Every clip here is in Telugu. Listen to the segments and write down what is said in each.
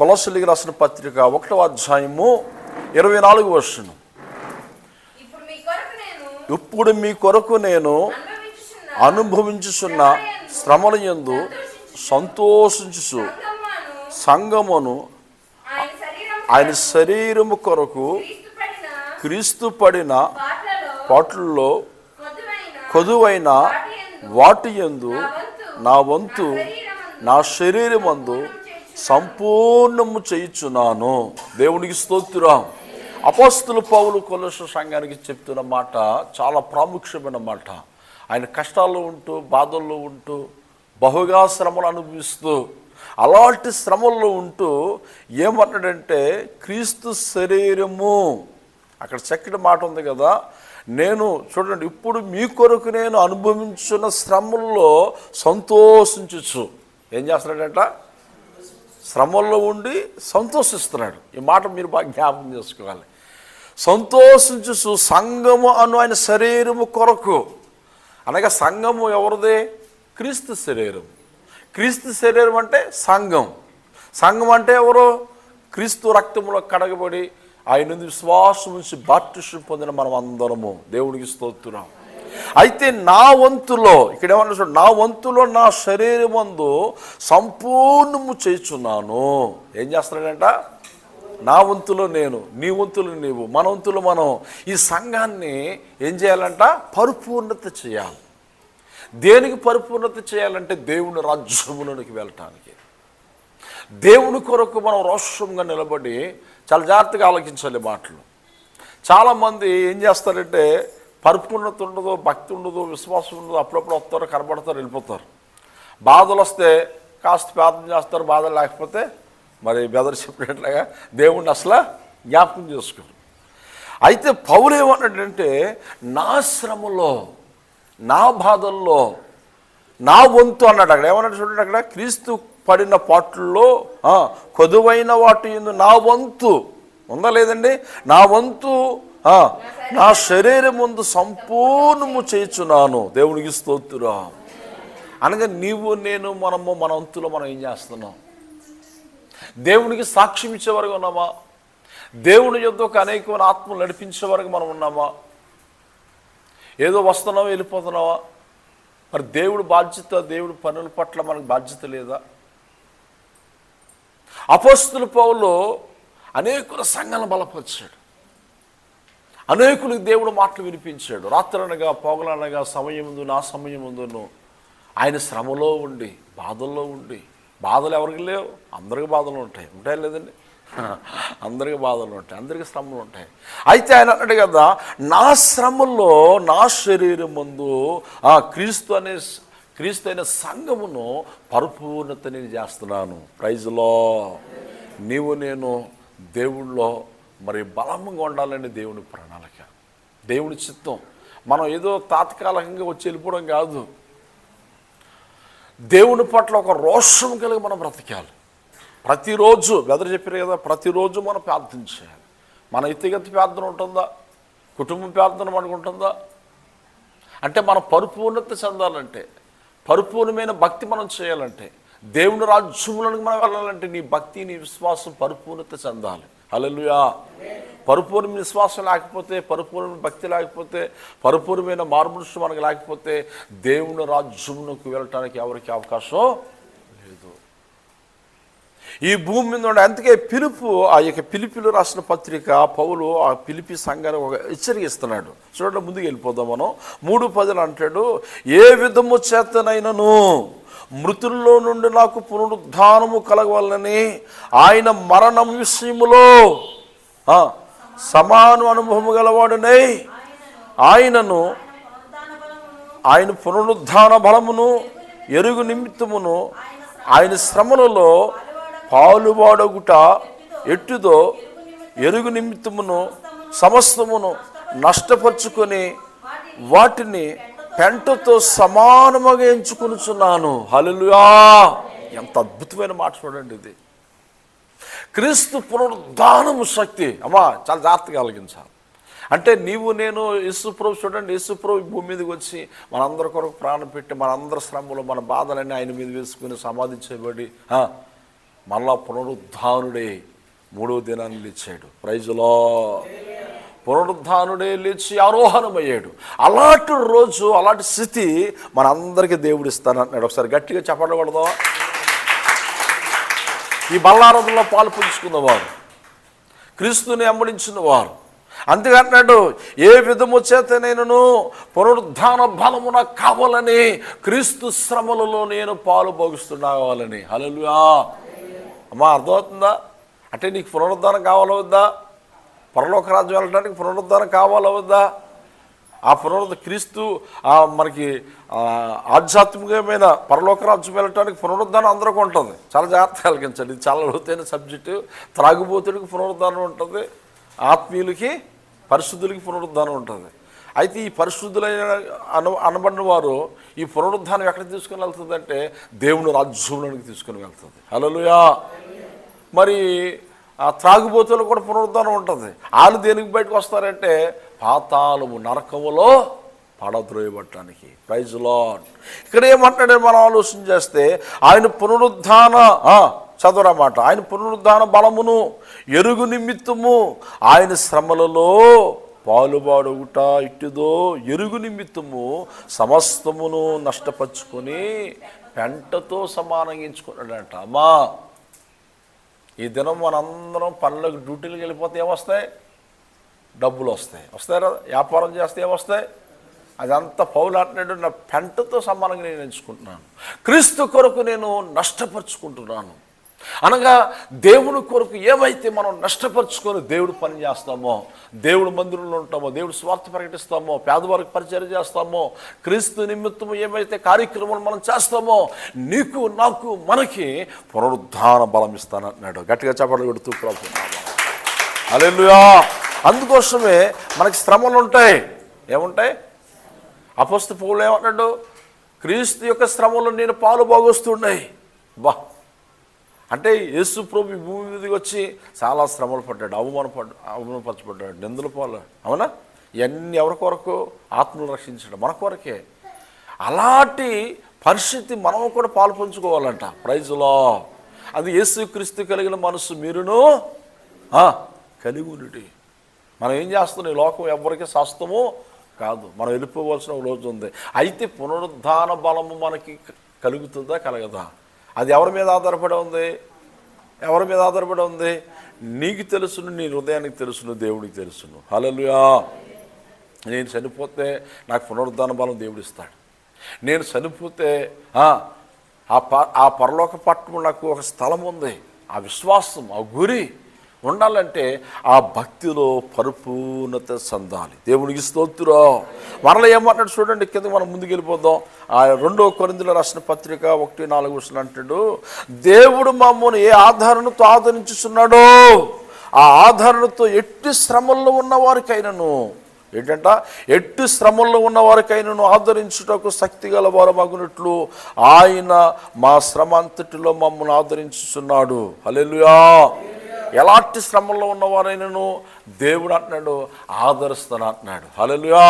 కొలసలిగి రాసిన పత్రిక ఒకటో అధ్యాయము ఇరవై నాలుగు వర్షను ఇప్పుడు మీ కొరకు నేను అనుభవించుచున్న. శ్రమల యందు సంతోషించు సంగమును ఆయన శరీరం ఆయన శరీరము కొరకు క్రీస్తు పడిన పాటలలో కొదువైన వాటి యందు నా వంతు నా శరీరమందు సంపూర్ణము చేయుచున్నాను. దేవునికి స్తోత్రం. అపోస్తుల పౌలు కొలస సంఘానికి చెప్తున్న మాట చాలా ప్రాముఖ్యమైన మాట. ఆయన కష్టాల్లో ఉంటూ బాధల్లో ఉంటూ బహుగా శ్రమలు అనుభవిస్తూ అలాంటి శ్రమల్లో ఉంటూ ఏమన్నాడంటే క్రీస్తు శరీరము. అక్కడ చక్కటి మాట ఉంది కదా. నేను చూడండి ఇప్పుడు మీ కొరకు నేను అనుభవించిన శ్రమల్లో సంతోషించచ్చు ఏం చేస్తున్నాడంట? శ్రమల్లో ఉండి సంతోషిస్తున్నాడు. ఈ మాట మీరు బాగా జ్ఞాపకం చేసుకోవాలి. సంతోషించు సంఘము అను ఆయన శరీరము కొరకు. అనగా సంఘము ఎవరిదే? క్రీస్తు శరీరం. క్రీస్తు శరీరం అంటే సంఘం. సంఘం అంటే ఎవరు? క్రీస్తు రక్తములో కడగబడి ఆయన విశ్వాసం నుంచి బాప్టిషన్ పొందిన మనం అందరము దేవుడికి స్తోత్తున్నాం అయితే నా వంతులో ఇక్కడ ఏమన్నా చూడండి, నా వంతులో నా శరీరమందు సంపూర్ణము చేస్తున్నాను ఏం చేస్తున్నాడంట? నా వంతులో నేను నీ వంతులు నీవు మన వంతులు మనం ఈ సంఘాన్ని ఏం చేయాలంట? పరిపూర్ణత చేయాలి. దేనికి పరిపూర్ణత చేయాలంటే దేవుని రాజ్యములోనికి వెళ్ళటానికి. దేవుని కొరకు మనం రోషంగా నిలబడి చాలా జాగ్రత్తగా ఆలోచించాలి మాటలు. చాలామంది ఏం చేస్తారంటే పరిపూర్ణత ఉండదు భక్తి ఉండదు విశ్వాసం ఉండదు అప్పుడప్పుడు వస్తారు కనబడతారు వెళ్ళిపోతారు. బాధలు వస్తే కాస్త ప్రార్థన చేస్తారు బాధలు లేకపోతే మరి బెదర్ చెప్పినట్లుగా దేవుణ్ణి అసలు జ్ఞాపకం చేసుకోరు. అయితే పౌరు ఏమన్నాడంటే నా శ్రమలో నా బాధల్లో నా వంతు అన్నాడు అక్కడ. ఏమన్నాడు చూడండి అక్కడ? క్రీస్తు పడిన పాటల్లో కొదువైన వాటి నా వంతు ఉందా లేదండి? నా వంతు నా శరీరం ముందు సంపూర్ణము చేయుచున్నాను. దేవునికి స్తోత్రురా అనగా నీవు నేను మనము మన వంతులో మనం ఏం చేస్తున్నాం? దేవునికి సాక్ష్యం ఇచ్చే వరకు ఉన్నామా? దేవుని యుద్ధకు అనేకమైన ఆత్మలు నడిపించే వరకు మనం ఉన్నామా? ఏదో వస్తున్నావా వెళ్ళిపోతున్నావా? మరి దేవుడు బాధ్యత దేవుడు పనుల పట్ల మనకు బాధ్యత లేదా? అపోస్తుల పౌలు అనేకుల సంఘాలను బలపరిచాడు. అనేకులకు దేవుడు మాటలు వినిపించాడు. రాత్రనగా పొగలనగా సమయం ముందు నా సమయం ముందును ఆయన శ్రమలో ఉండి బాధల్లో ఉండి బాధలు ఎవరికి లేవు? అందరికి బాధలు ఉంటాయి. ఉంటాయి లేదండి? అందరికి బాధలు ఉంటాయి. అందరికి శ్రమలు ఉంటాయి. అయితే ఆయన అన్నాడు కదా నా శ్రమల్లో నా శరీరం ముందు ఆ క్రీస్తు అనే క్రీస్తు అయిన సంఘమును పరిపూర్ణత నేను చేస్తున్నాను. ప్రైజ్లో నీవు నేను దేవుళ్ళో మరి బలంగా ఉండాలని దేవుని ప్రణాళిక. దేవుని చిత్తం. మనం ఏదో తాత్కాలికంగా వచ్చి వెళ్ళిపోవడం కాదు. దేవుని పట్ల ఒక రోషం కలిగి మనం బ్రతకాలి. ప్రతిరోజు వెదరు చెప్పారు కదా ప్రతిరోజు మనం ప్రార్థన చేయాలి. మన వ్యక్తిగత ప్రార్థన ఉంటుందా? కుటుంబ ప్రార్థన మనకు ఉంటుందా? అంటే మనం పరిపూర్ణత చెందాలంటే పరిపూర్ణమైన భక్తి మనం చేయాలంటే దేవుని రాజ్యములకు మనం వెళ్ళాలంటే నీ భక్తి నీ విశ్వాసం పరిపూర్ణత చెందాలి. అలలుయా పరిపూర్ణ విశ్వాసం లేకపోతే పరిపూర్ణ భక్తి లేకపోతే పరిపూర్ణమైన మార్పులు మనకు లేకపోతే దేవుని రాజ్యమునకు వెళ్ళటానికి ఎవరికి అవకాశం లేదు. ఈ భూమి మీద ఉండే అందుకే పిలుపు ఆ యొక్క పిలిపిలు రాసిన పత్రిక పౌలు ఆ పిలిపి సంఘాన్ని ఒక హెచ్చరిస్తున్నాడు చూడండి ముందుకు వెళ్ళిపోదాం మనం. మూడు పదులు అంటాడు ఏ విధము చేతనైనను? మృతుల్లో నుండి నాకు పునరుద్ధానము కలగవాలని ఆయన మరణం విషయములో సమాన అనుభవము గలవాడునై ఆయనను ఆయన పునరుద్ధాన బలమును ఎరుగు నిమిత్తమును ఆయన శ్రమలలో పాలువాడగుట ఎట్టుదో ఎరుగు నిమిత్తమును సమస్తమును నష్టపరుచుకొని వాటిని పెంటతో సమానముగా ఎంచుకునిచున్నాను. హల్లెలూయా! ఎంత అద్భుతమైన మాట చూడండి ఇది. క్రీస్తు పునరుద్ధానము శక్తి. అమ్మా చాలా జాగ్రత్తగా కలిగించాలి అంటే నీవు నేను యేసుప్రభు చూడండి యేసుప్రభు భూమి మీదకి వచ్చి మనందరి కొరకు ప్రాణం పెట్టి మనందరి శ్రమలో మన బాధలన్నీ ఆయన మీద వేసుకుని సమాధి చేయబడి మళ్ళా పునరుద్ధానుడే మూడో దినాన్ని ఇచ్చాడు ప్రైజులో పునరుద్ధానుడే లేచి ఆరోహణమయ్యాడు. అలాంటి రోజు అలాంటి స్థితి మనందరికీ దేవుడు ఇస్తానంటున్నాడు ఒకసారి గట్టిగా చెప్పడకూడదు ఈ బల్లారథంలో పాలు పుంజుకున్నవారు క్రీస్తుని అమ్మడించిన వారు అంతేకంటున్నాడు ఏ విధము చేత నేను పునరుద్ధాన బలము నాకు కావాలని క్రీస్తు శ్రమలలో నేను పాలు భోగిస్తున్నావాలని హలో అమ్మా అర్థమవుతుందా? అంటే నీకు పునరుద్ధానం కావాలా వద్దా పరలోక రాజ్యం వెళ్ళడానికి పునరుద్ధరణ కావాలా వద్దా? ఆ పునరుద్ధ క్రీస్తు మనకి ఆధ్యాత్మికమైన పరలోక రాజ్యం వెళ్ళటానికి పునరుద్ధానం అందరికీ ఉంటుంది. చాలా జాగ్రత్త కలిగించండి ఇది చాలా లోతైన సబ్జెక్టు. త్రాగుబోతుడికి పునరుద్ధరణ ఉంటుంది. ఆత్మీయులకి పరిశుద్ధులకి పునరుద్ధానం ఉంటుంది. అయితే ఈ పరిశుద్ధులైన అను అనబడిన వారు ఈ పునరుద్ధానం ఎక్కడికి తీసుకుని వెళ్తుందంటే దేవుని రాజ్యంలోనికి తీసుకుని వెళ్తుంది. హలోయా మరి ఆ త్రాగుబోతులు కూడా పునరుద్ధానం ఉంటుంది. వాళ్ళు దేనికి బయటకు వస్తారంటే పాతాలము నరకములో పడద్రోయబట్టడానికి. ప్రైజ్ లాడ్ ఇక్కడ ఏమంటాడే మనం ఆలోచన చేస్తే ఆయన పునరుద్ధాన చదవరమాట ఆయన పునరుద్ధాన బలమును ఎరుగు నిమిత్తము ఆయన శ్రమలలో పాలుబాడుగుట ఇట్టుదో ఎరుగు నిమిత్తము సమస్తమును నష్టపరుచుకొని పెంటతో సమానంగించుకున్నాడంట అమ్మా! ఈ దినం మనందరం పనులకు డ్యూటీలకు వెళ్ళిపోతే ఏమొస్తాయి? డబ్బులు వస్తాయి. వస్తాయి కదా? వ్యాపారం చేస్తే ఏమొస్తాయి అదంతా పౌలాటినట్టు నా పెంటతో సమానంగా నేను ఎంచుకుంటున్నాను. క్రీస్తు కొరకు నేను నష్టపరుచుకుంటున్నాను. అనగా దేవుని కొరకు ఏమైతే మనం నష్టపరుచుకొని దేవుడు పని చేస్తామో దేవుడు మందిరంలో ఉంటామో దేవుడు స్వార్థ ప్రకటిస్తామో పేదవారికి పరిచయం చేస్తామో క్రీస్తు నిమిత్తం ఏమైతే కార్యక్రమాలు మనం చేస్తామో నీకు నాకు మనకి పునరుద్ధాన బలం ఇస్తానన్నాడు. గట్టిగా చెప్పడం పెడుతూ ప్రభు. అలెలుయా అందుకోసమే మనకి శ్రమలు ఉంటాయి. ఏముంటాయి? అపస్తు పువ్వులు ఏమన్నాడు క్రీస్తు యొక్క శ్రమలు నేను పాలు బాగొస్తున్నాయి బా అంటే యేసు ప్రభు భూమి మీదకి వచ్చి చాలా శ్రమలు పడ్డాడు అవమానపడ్డా అవమానపరచబడ్డాడు నిందల పాలు. అవునా? ఇవన్నీ ఎవరి కొరకు? ఆత్మలు రక్షించడం మన కొరకే. అలాంటి పరిస్థితి మనం కూడా పాలు పంచుకోవాలంట. ప్రైజ్లో అది యేసుక్రీస్తు కలిగిన మనసు మీరును కలిగునిటి కలిగి మనం ఏం చేస్తున్నాం? ఈ లోకం ఎవరికి శాస్త్రము కాదు. మనం వెళ్ళిపోవలసిన ఒక రోజు ఉంది. అయితే పునరుద్ధాన బలము మనకి కలుగుతుందా కలగదా? అది ఎవరి మీద ఆధారపడి ఉంది? ఎవరి మీద ఆధారపడి ఉంది? నీకు తెలుసును నీ హృదయానికి తెలుసును దేవుడికి తెలుసును. హలలుయా నేను చనిపోతే నాకు పునరుద్ధాన బలం దేవుడు ఇస్తాడు నేను చనిపోతే ఆ, ప ఆ పరలోక పట్టణం నాకు ఒక స్థలం ఉంది. ఆ విశ్వాసం ఆ గురి ఉండాలంటే ఆ భక్తిలో పరిపూర్ణత చెందాలి దేవునికి స్తోత్రం. మరలా ఏమన్నాడు చూడండి కింద మనం ముందుకు వెళ్ళిపోదాం. ఆ రెండో కొరిందులో రాసిన పత్రిక ఒకటి నాలుగు విషయాలు అంటాడు దేవుడు మమ్మల్ని ఏ ఆధారణతో ఆదరించుతున్నాడో ఆ ఆధారణతో ఎట్టి శ్రమల్లో ఉన్నవారికైనాను ఏంటంట? ఎట్టి శ్రమల్లో ఉన్న వారికైనను ఆదరించుటకు శక్తి గల వారమగునట్లు ఆయన మా శ్రమ అంతటిలో మమ్మల్ని ఆదరించుచున్నాడు. హలెలుయా ఎలాంటి శ్రమంలో ఉన్నవారైనను దేవుడు అంటున్నాడు ఆదరిస్తాను అంటున్నాడు. హలలుయా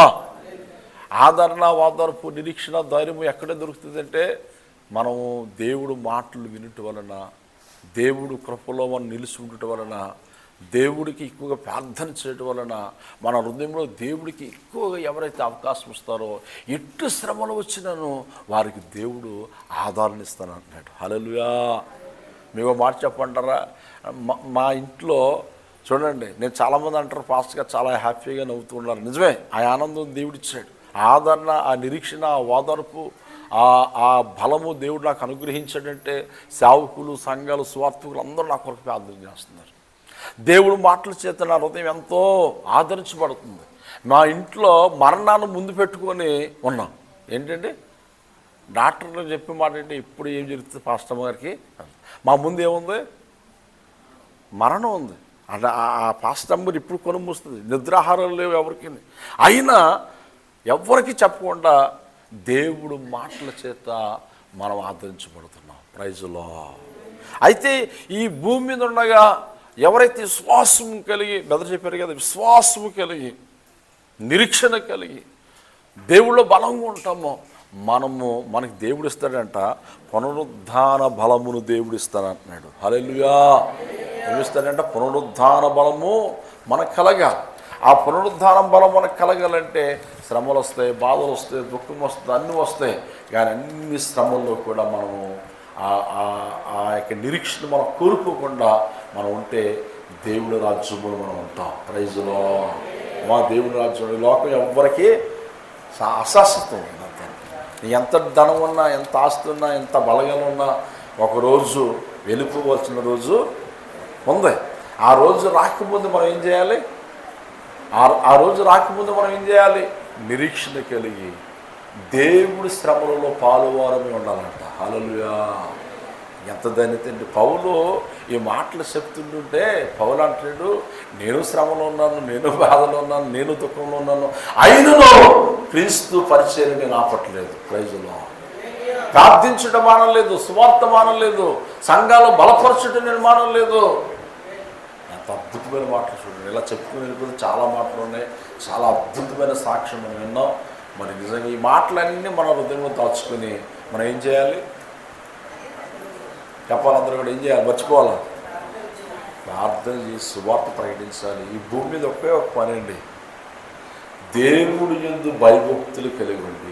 ఆదరణ వాదరపు నిరీక్షణ ధైర్యం ఎక్కడ దొరుకుతుందంటే మనము దేవుడు మాటలు వినటం వలన దేవుడు కృపలో మనం నిలిచి ఉండటం వలన దేవుడికి ఎక్కువగా ప్రార్థన చేయటం వలన మన హృదయంలో దేవుడికి ఎక్కువగా ఎవరైతే అవకాశం ఇస్తారో ఎట్టు శ్రమలు వచ్చినానో వారికి దేవుడు ఆదరణ ఇస్తాను అంటున్నాడు. హలలుయా మీకు మాట చెప్పంటారా మా- మా ఇంట్లో చూడండి నేను చాలామంది అంటారు ఫాస్ట్గా చాలా హ్యాపీగా నవ్వుతూ ఉన్నారు నిజమే ఆ ఆనందం దేవుడిచ్చాడు. ఆదరణ ఆ నిరీక్షణ ఆ ఓదార్పు ఆ ఆ బలము దేవుడు నాకు అనుగ్రహించాడంటే సేవకులు సంఘాలు స్వార్థకులు అందరూ నా కొరకు ప్రార్థన చేస్తున్నారు. దేవుడు మాటల చేత నా హృదయం ఎంతో ఆదరించబడుతుంది. మా ఇంట్లో మరణాన్ని ముందు పెట్టుకొని ఉన్నాం. ఏంటంటే డాక్టర్లు చెప్పే మాట ఏంటి? ఇప్పుడు ఏం జరుగుతుంది పాస్టమ్ గారికి? మా ముందు ఏముంది? మరణం ఉంది. అంటే ఆ- ఆ ఇప్పుడు కొనుమూస్తుంది. నిద్రాహారం లేవు ఎవరికి. అయినా ఎవరికి చెప్పకుండా దేవుడు మాటల చేత మనం ఆదరించబడుతున్నాం. ప్రైజులో అయితే ఈ భూమి మీద ఉండగా ఎవరైతే విశ్వాసం కలిగి బెదర్ చెప్పారు కదా విశ్వాసము కలిగి నిరీక్షణ కలిగి దేవుళ్ళ బలంగా ఉంటామో మనము మనకి దేవుడు ఇస్తాడంట పునరుద్ధాన బలమును దేవుడు ఇస్తానంటున్నాడు హల్లెలూయా. ఏమిస్తాడంట? పునరుద్ధాన బలము మనకు కలగా ఆ పునరుద్ధానం బలం మనకు కలగాలంటే శ్రమలు వస్తాయి బాధలు వస్తాయి దుఃఖం వస్తుంది అన్నీ వస్తాయి. కానీ అన్ని శ్రమల్లో కూడా మనము ఆ- ఆ- ఆ యొక్క నిరీక్షణ మనం కోల్పోకుండా మనం ఉంటే దేవుడి రాజ్యంలో మనం ఉంటాం. ప్రైజులో మా దేవుడి రాజ్యంలో లోకం ఎవ్వరికీ సా- అశాశ్వతం ఎంత ధనం ఉన్నా ఎంత ఆస్తి ఉన్నా ఎంత బలగం ఉన్నా ఒకరోజు వెళ్ళిపోవలసిన రోజు ఉంది. ఆ రోజు రాకముందు మనం ఏం చేయాలి? ఆ ఆ రోజు రాకముందు మనం ఏం చేయాలి? నిరీక్షణ కలిగి దేవుడి శ్రమలలో పాలువారమే ఉండాలంట. హలలుగా ఎంత ధన్యతండి పౌలు ఈ మాటలు చెప్తుంటుంటే పౌలు అంటాడు నేను శ్రమలో ఉన్నాను నేను బాధలో ఉన్నాను నేను దుఃఖంలో ఉన్నాను. అయినను క్రీస్తు పరిచయం రాపట్లేదు ఆపట్లేదు. ప్రైజులో ప్రార్థించడం మానలేదు సువార్త మానలేదు సంఘాలు బలపరచడం నిర్మాణం లేదు. ఎంత అద్భుతమైన మాటలు చూడండి. ఇలా చెప్పుకుని వెళ్ళిపోతే చాలా మాటలు ఉన్నాయి. చాలా అద్భుతమైన సాక్ష్యం మనం విన్నాం. మరి నిజంగా ఈ మాటలన్నీ మన హృదయంలో దాచుకొని మనం ఏం చేయాలి? చెప్పాలందరూ కూడా ఏం చేయాలి? మర్చిపోవాలా? ప్రార్థన చేసి సువార్త ప్రకటించాలి. ఈ భూమి మీద ఒకే ఒక పని అండి. దేవుడు ఎందు భయభక్తులు కలిగి ఉండి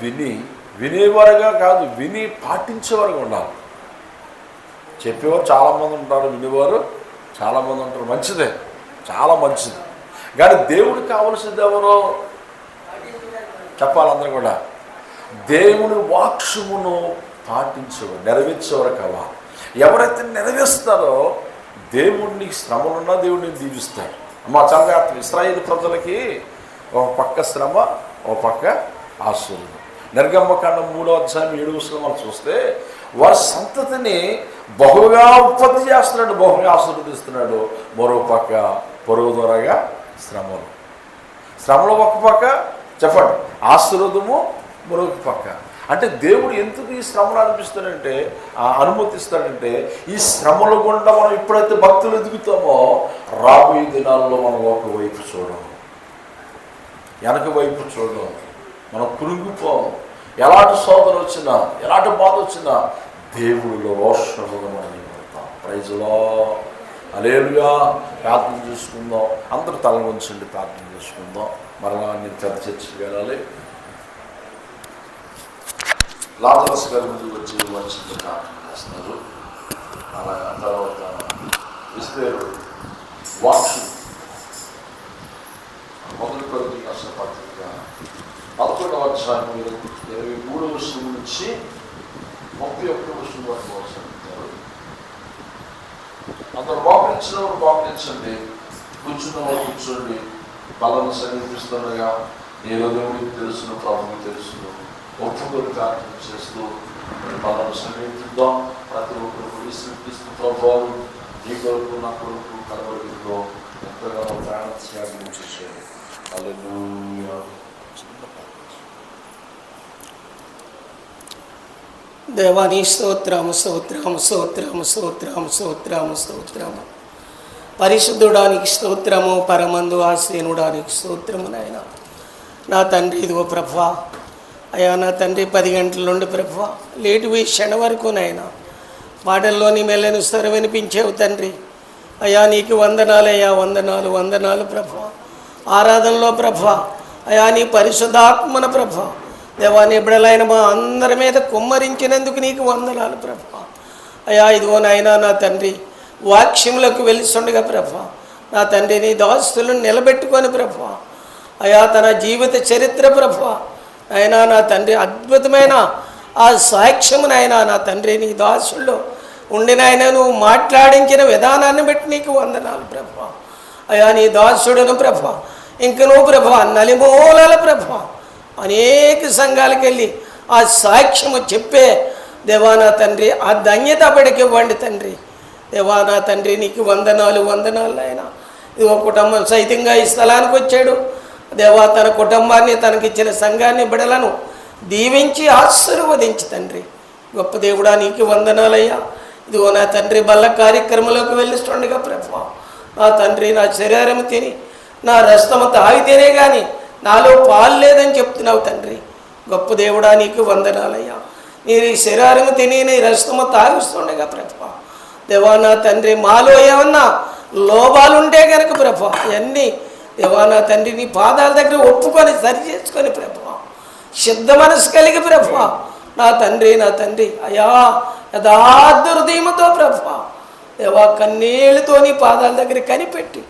విని వినేవారుగా కాదు విని పాటించేవారుగా ఉండాలి. చెప్పేవారు చాలామంది ఉంటారు వినేవారు చాలామంది ఉంటారు. మంచిదే చాలా మంచిది. కానీ దేవుడికి కావలసింది ఎవరో? చెప్పాలందరూ కూడా. దేవుని వాక్షమును పాటించేవారు నెరవేర్చేవారు కావాలి. ఎవరైతే నెరవేరుస్తారో దేవుడిని శ్రమలున్నా దేవుడిని దీవిస్తాడు అమ్మ చాలా జాగ్రత్త. ప్రజలకి ఒక పక్క శ్రమ ఒక పక్క ఆశీర్వాదం. నిర్గమ్మకాండం మూడో అధ్యాయం ఏడు శ్రమలు చూస్తే వారి సంతతిని బహుగా ఉత్పత్తి చేస్తున్నాడు బహుగా ఆశీర్వదిస్తున్నాడు. మరో పక్క పొరుగు ద్వారాగా శ్రమలు. శ్రమలో ఒక పక్క చెప్పండి. ఆశీర్వదము మరొక పక్క. అంటే దేవుడు ఎందుకు ఈ శ్రమలు అనిపిస్తాడంటే ఆ అనుమతిస్తాడంటే ఈ శ్రమల గుండా మనం ఎప్పుడైతే భక్తులు ఎదుగుతామో రాబోయే దినాల్లో మనం ఒక వైపు చూడడం వెనక వైపు చూడడం మనం కురుంగిపోం ఎలాంటి శోధన వచ్చినా ఎలాంటి బాధ వచ్చినా దేవుడిలో రోషముగా మనం నిలబడతాం. ప్రైజ్లో అలేలుగా ప్రార్థన చేసుకుందాం. అందరూ తల ఉంచండి ప్రార్థన చేసుకుందాం. మరలా నేను పెద్ద వెళ్ళాలి. లాజరస్ గారి ముందు వచ్చి వచ్చింది ప్రార్థన చేస్తున్నారు. అలాగే తర్వాత విశ్వేరు వాక్షు మొదటి కొద్ది రాసిన పత్రిక పదకొండవ అధ్యాయం ఇరవై ఇరవై మూడు వర్షం నుంచి ముప్పై ఒక్క వర్షం వరకు మోసంటారు అందరు మోకరించిన వారు మోకరించండి? కూర్చున్న వారు కూర్చోండి. బలం సమీపిస్తుండగా నేను దేవుడికి తెలుసును ప్రభుకి తెలుసును. ఒప్పుకొని ప్రార్థన చేస్తూ బలను సమీపిద్దాం ప్రతి ఒక్కరు విశ్రమిస్తూ ప్రభావం నీ కొరకు నా కొరకు కలవరిలో ఎంతగానో ప్రాణ త్యాగం చేశారు హల్లెలూయా దేవాని స్తోత్రము స్తోత్రము స్తోత్రము స్తోత్రము స్తోత్రము స్తోత్రము పరిశుద్ధుడానికి స్తోత్రము పరమందు ఆశీనుడానికి స్తోత్రము నాయన నా తండ్రి ఇదిగో ప్రభా అయ్యా నా తండ్రి పది గంటల నుండి ప్రభు లేటు పోయి క్షణ వరకు నాయన. పాటల్లోని మెల్లని స్వరం వినిపించేవు తండ్రి. అయ్యా నీకు వందనాలయ్యా వందనాలు వందనాలు ప్రభు. ఆరాధనలో ప్రభ అయా నీ పరిశుద్ధాత్మన ప్రభ. దేవా ఎప్పుడలైన మా అందరి మీద కుమ్మరించినందుకు నీకు వందనాలు ప్రభ. అయా ఇదిగో నాయనా నా తండ్రి వాక్యములకు వెలుస్తుండగా ప్రభ. నా తండ్రి నీ దాస్తులను నిలబెట్టుకొని ప్రభ. అయా తన జీవిత చరిత్ర ప్రభ. ఆయన నా తండ్రి అద్భుతమైన ఆ సాక్ష్యము నాయనా నా తండ్రి నీ దాసుల్లో ఉండి ఆయన నువ్వు మాట్లాడించిన విధానాన్ని బట్టి నీకు వందనాలు ప్రభ. అయా నీ దాసుడును ప్రభ. ఇంక నువ్వు ప్రభ నలిమూలల ప్రభ. అనేక సంఘాలకు వెళ్ళి ఆ సాక్ష్యము చెప్పే దేవానా తండ్రి ఆ ధన్యత బడికి ఇవ్వండి తండ్రి. దేవానా తండ్రి నీకు వందనాలు వందనాలు ఆయన ఒక కుటుంబం సైతంగా ఈ స్థలానికి వచ్చాడు. దేవా తన కుటుంబాన్ని తనకిచ్చిన సంఘాన్ని బిడలను దీవించి ఆశీర్వదించి తండ్రి. గొప్ప దేవుడా నీకు వందనాలయ్యా. ఇదిగో నా తండ్రి బల్ల కార్యక్రమంలోకి వెళ్ళిస్తుండగా ప్రభు నా తండ్రి నా శరీరం తిని నా రస్తము తాగితేనే కానీ నాలో పాలు లేదని చెప్తున్నావు తండ్రి. గొప్ప దేవుడా నీకు వందనాలయ్యా. మీరు ఈ శరీరం తిని నీ రస్తము తాగిస్తుండగా ప్రభు దేవా నా తండ్రి మాలో ఏమన్నా లోపాలు ఉంటే కనుక ప్రభు అవన్నీ దేవా నా తండ్రి నీ పాదాల దగ్గర ఒప్పుకొని సరి చేసుకొని ప్రభా సిద్ధ మనసు కలిగి ప్రభా నా తండ్రి నా తండ్రి అయా యథార్థ హృదయంతో ప్రభా దేవా కన్నీళ్ళతో నీ పాదాల దగ్గర కనిపెట్టి